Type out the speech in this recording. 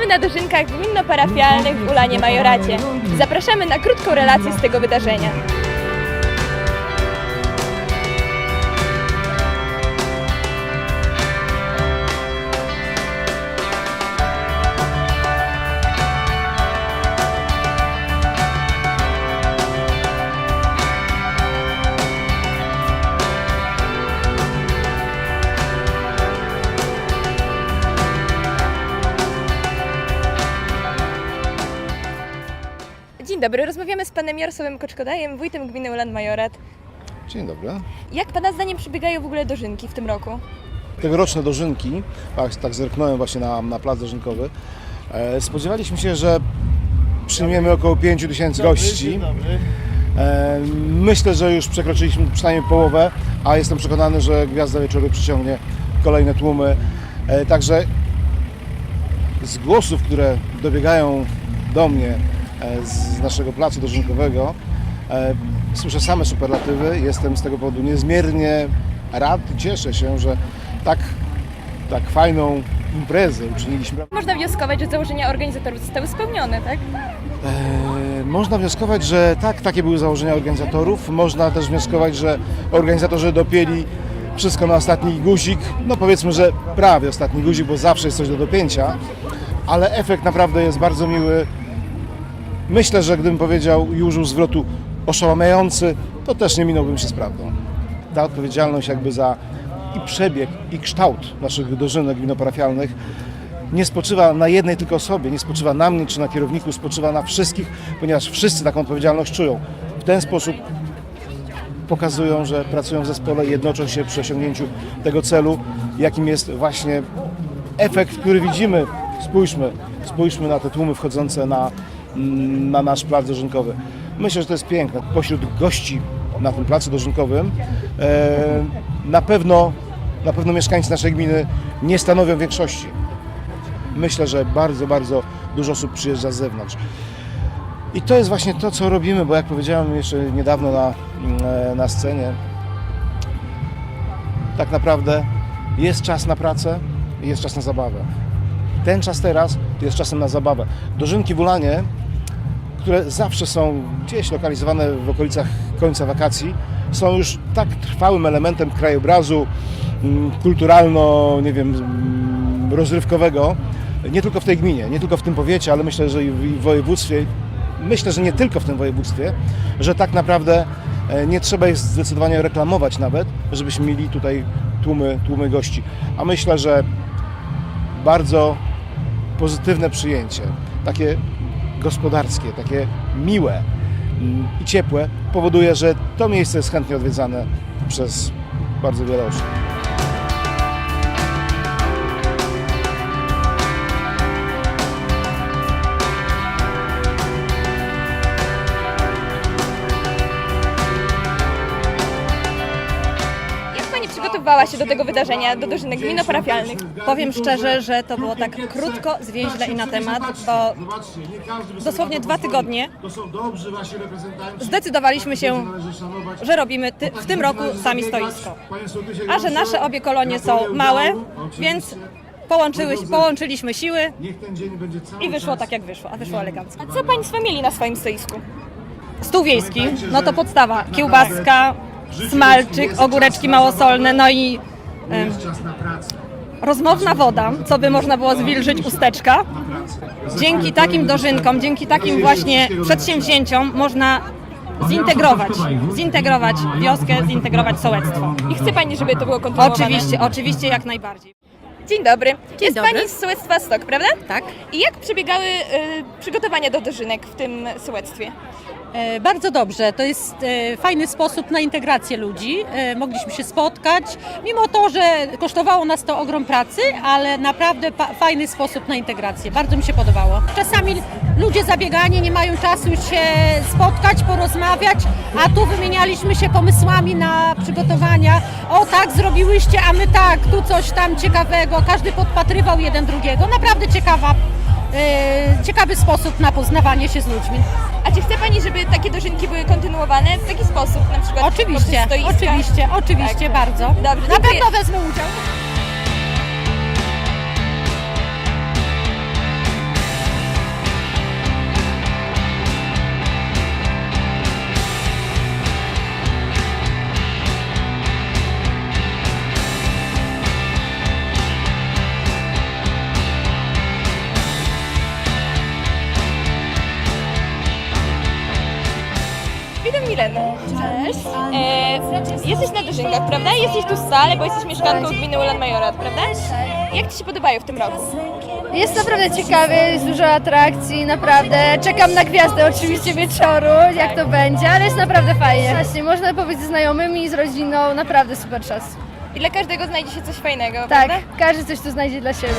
Witamy na dożynkach gminno-parafialnych w Ulanie Majoracie. Zapraszamy na krótką relację z tego wydarzenia. Dzień dobry, rozmawiamy z panem Jarosławem Koczkodajem, wójtem gminy Ulan Majorat. Dzień dobry. Jak pana zdaniem przebiegają w ogóle dożynki w tym roku? Tegoroczne dożynki, tak, tak zerknąłem właśnie na, na plac dożynkowy, e, spodziewaliśmy się, że przyjmiemy około 5 tysięcy gości. E, myślę, że już przekroczyliśmy przynajmniej połowę, a jestem przekonany, że Gwiazda Wieczoru przyciągnie kolejne tłumy. E, także z głosów, które dobiegają do mnie z naszego placu dożynkowego, e, słyszę same superlatywy. Jestem z tego powodu niezmiernie rad i cieszę się, że tak, tak fajną imprezę uczyniliśmy. Można wnioskować, że założenia organizatorów zostały spełnione, tak? E, Można wnioskować, że tak, takie były założenia organizatorów. Można też wnioskować, że organizatorzy dopięli wszystko na ostatni guzik. No powiedzmy, że prawie ostatni guzik, bo zawsze jest coś do dopięcia. Ale efekt naprawdę jest bardzo miły. Myślę, że gdybym powiedział i użył zwrotu oszałamiający, to też nie minąłbym się z prawdą. Ta odpowiedzialność jakby za i przebieg, i kształt naszych dożynek winoparafialnych nie spoczywa na jednej tylko osobie, nie spoczywa na mnie czy na kierowniku, spoczywa na wszystkich, ponieważ wszyscy taką odpowiedzialność czują. W ten sposób pokazują, że pracują w zespole i jednoczą się przy osiągnięciu tego celu, jakim jest właśnie efekt, który widzimy. Spójrzmy, spójrzmy na te tłumy wchodzące na, na nasz plac dożynkowy. Myślę, że to jest piękne. Pośród gości na tym placu dożynkowym e, na pewno, na pewno mieszkańcy naszej gminy nie stanowią większości myślę, że bardzo, bardzo dużo osób przyjeżdża z zewnątrz. I to jest właśnie to, co robimy, bo jak powiedziałem jeszcze niedawno na, mm, na scenie, tak naprawdę jest czas na pracę i jest czas na zabawę. Ten czas teraz jest czasem na zabawę. Dożynki w Ulanie, które zawsze są gdzieś lokalizowane w okolicach końca wakacji, są już tak trwałym elementem krajobrazu mm, kulturalno, nie wiem, mm, rozrywkowego, nie tylko w tej gminie, nie tylko w tym powiecie, ale myślę, że i w województwie, myślę, że nie tylko w tym województwie, że tak naprawdę e, nie trzeba jest zdecydowanie reklamować nawet, żebyśmy mieli tutaj tłumy, tłumy gości. A myślę, że bardzo pozytywne przyjęcie, takie gospodarskie, takie miłe mm, i ciepłe powoduje, że to miejsce jest chętnie odwiedzane przez bardzo wiele osób. Przygotowywała się do tego wydarzenia, do dożynek gminno-parafialnych? Powiem szczerze, że to było tak krótko, zwięźle i na temat, bo dosłownie dwa tygodnie zdecydowaliśmy się, że robimy ty, w tym roku sami stoisko. A że nasze obie kolonie są małe, więc połączyły, połączyliśmy siły i wyszło tak jak wyszło, a wyszło elegancko. A co państwo mieli na swoim stoisku? Stół wiejski, no to podstawa, kiełbaska, smalczyk, ogóreczki małosolne, no i rozmowna woda, co by można było zwilżyć usteczka. Dzięki takim dożynkom, dzięki takim właśnie przedsięwzięciom można zintegrować, zintegrować wioskę, zintegrować sołectwo. I chce pani, żeby to było kontynuowane? Oczywiście, oczywiście jak najbardziej. Dzień dobry. Jest dobry. pani z sołectwa Stok, prawda? Tak. I jak przebiegały y, przygotowania do dożynek w tym sołectwie? E, Bardzo dobrze. To jest e, fajny sposób na integrację ludzi. E, Mogliśmy się spotkać, mimo to, że kosztowało nas to ogrom pracy, ale naprawdę fajny sposób na integrację. Bardzo mi się podobało. Czasami ludzie zabiegani nie mają czasu się spotkać, porozmawiać, a tu wymienialiśmy się pomysłami na przygotowania. O tak, zrobiłyście, a my tak, tu coś tam ciekawego. Każdy podpatrywał jeden drugiego. Naprawdę ciekawa, ciekawy sposób na poznawanie się z ludźmi. A czy chce pani, żeby takie dożynki były kontynuowane w taki sposób, na przykład Oczywiście, poprzez stoiska? oczywiście, oczywiście, Tak. bardzo. Dobrze, Na dziękuję. pewno wezmę udział. E, jesteś na Dożynkach, prawda? Jesteś tu stale, bo jesteś mieszkanką gminy Ulan Majorat, prawda? Jak Ci się podobają w tym roku? Jest naprawdę ciekawie, jest dużo atrakcji, naprawdę. Czekam na gwiazdę oczywiście wieczoru, jak to będzie, ale jest naprawdę fajnie. Właśnie, można powiedzieć ze znajomymi, z rodziną, naprawdę super czas. I dla każdego znajdzie się coś fajnego, Tak, prawda? każdy coś tu znajdzie dla siebie.